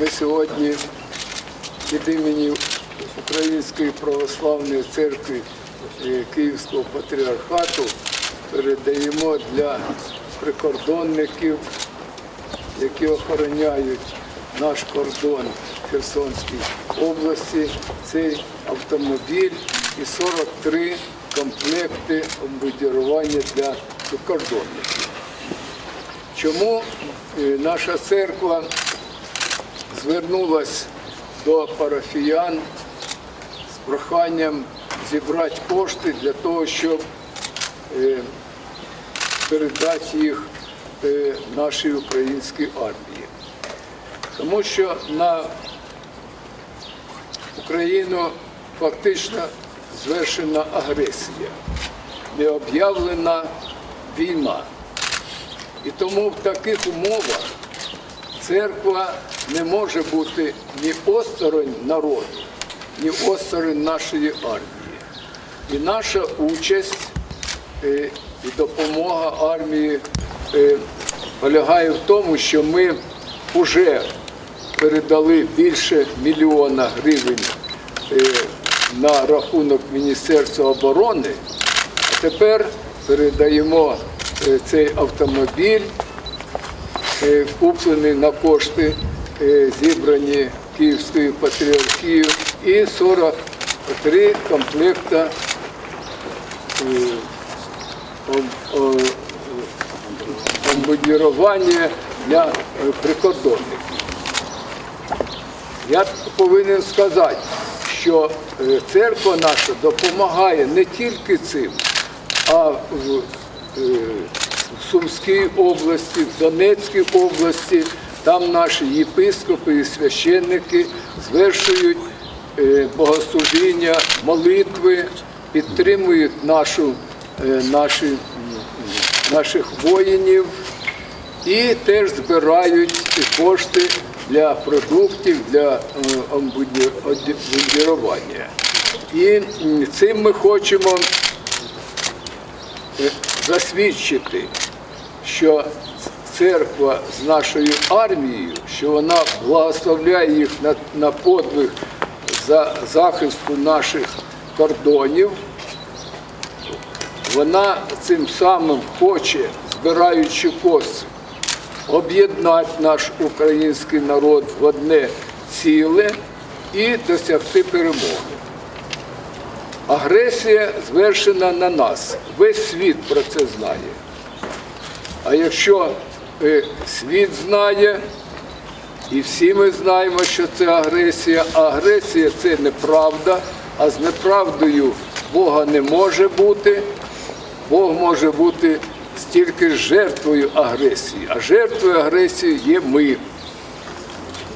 ми сьогодні від імені Української православної церкви е, Київського патріархату передаємо для прикордонників, які охороняють наш кордон Херсонській області, цей автомобіль і 43 комплекти обмундірування для прикордонників. Чому е, наша церква звернулась до парафіян з проханням зібрати кошти для того, щоб е, передати їх е, нашій українській армії. Тому що на Україну фактично звершена агресія, не об'явлена війна. І тому в таких умовах церква не може бути ні осторонь народу, ні осторонь нашої армії. І наша участь е, і допомога армії е, полягає в тому, що ми вже передали більше мільйона гривень е, на рахунок Міністерства оборони, а тепер передаємо цей автомобіль, е, куплений на кошти, е, зібрані Київською патріархією, і 43 комплекта е, обмундірування для прикордонників. Я повинен сказати, що церква наша допомагає не тільки цим, а в в Сумській області, в Донецькій області, там наші єпископи і священники звершують е, богослужіння, молитви, підтримують нашу, е, наші, наших воїнів і теж збирають кошти для продуктів для е, обмундірування. І цим ми хочемо засвідчити, що церква з нашою армією, що вона благословляє їх на, на подвиг за захисту наших кордонів, вона цим самим хоче, збираючи кошти, об'єднати наш український народ в одне ціле і досягти перемоги. Агресія звершена на нас. Весь світ про це знає. А якщо е, світ знає, і всі ми знаємо, що це агресія, агресія це неправда, а з неправдою Бога не може бути. Бог може бути стільки жертвою агресії, а жертвою агресії є ми,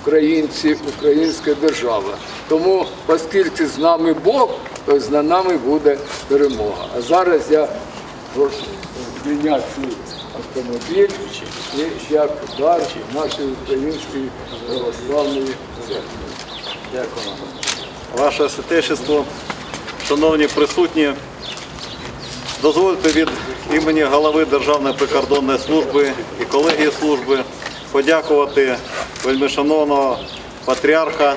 українці, українська держава. Тому, оскільки з нами Бог, то з нами буде перемога. А зараз я прошу цей автомобіль як дар нашої української православної церкви. Дякую. Ваше святейшество, шановні присутні, дозвольте від імені голови Державної прикордонної служби і колегії служби подякувати вельмишановного патріарха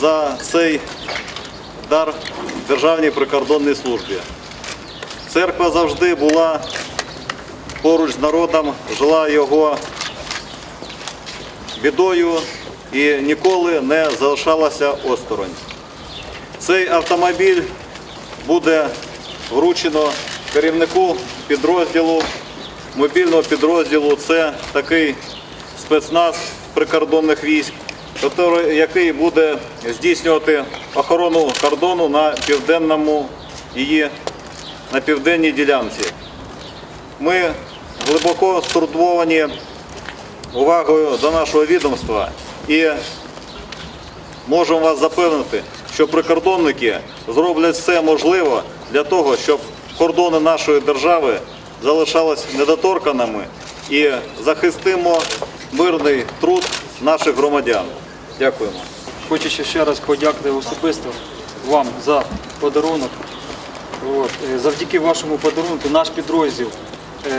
за цей дар Державній прикордонній службі. Церква завжди була поруч з народом, жила його бідою і ніколи не залишалася осторонь. Цей автомобіль буде вручено керівнику підрозділу, мобільного підрозділу. Це такий спецназ прикордонних військ, який- буде здійснювати охорону кордону на південному її на південній ділянці. Ми глибоко стурбовані увагою до нашого відомства і можемо вас запевнити, що прикордонники зроблять все можливе для того, щоб кордони нашої держави залишались недоторканими і захистимо мирний труд наших громадян. Дякуємо. Хочу ще раз подякувати особисто вам за подарунок. Е, завдяки вашому подарунку наш підрозділ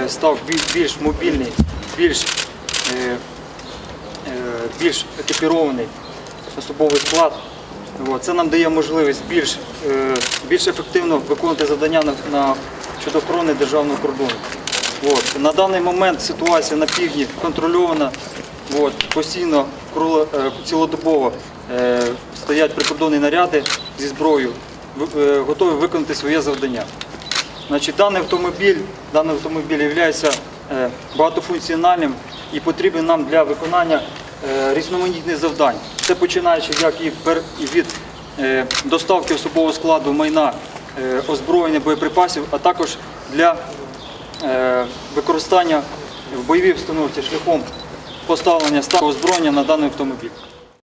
став більш мобільний, більш е, е, більш екіпірований особовий склад. Це нам дає можливість більш, е, більш ефективно виконувати завдання на, щодо охорони державного кордону. От. На даний момент ситуація на півдні контрольована. От. Постійно е, цілодобово е, стоять прикордонні наряди зі зброєю, е, готові виконати своє завдання. Значить, даний автомобіль, даний автомобіль є багатофункціональним і потрібен нам для виконання е, різноманітних завдань. Це починаючи як і від е, доставки особового складу майна, е, озброєння, боєприпасів, а також для е, використання в бойовій обстановці шляхом поставлення стану озброєння на даний автомобіль.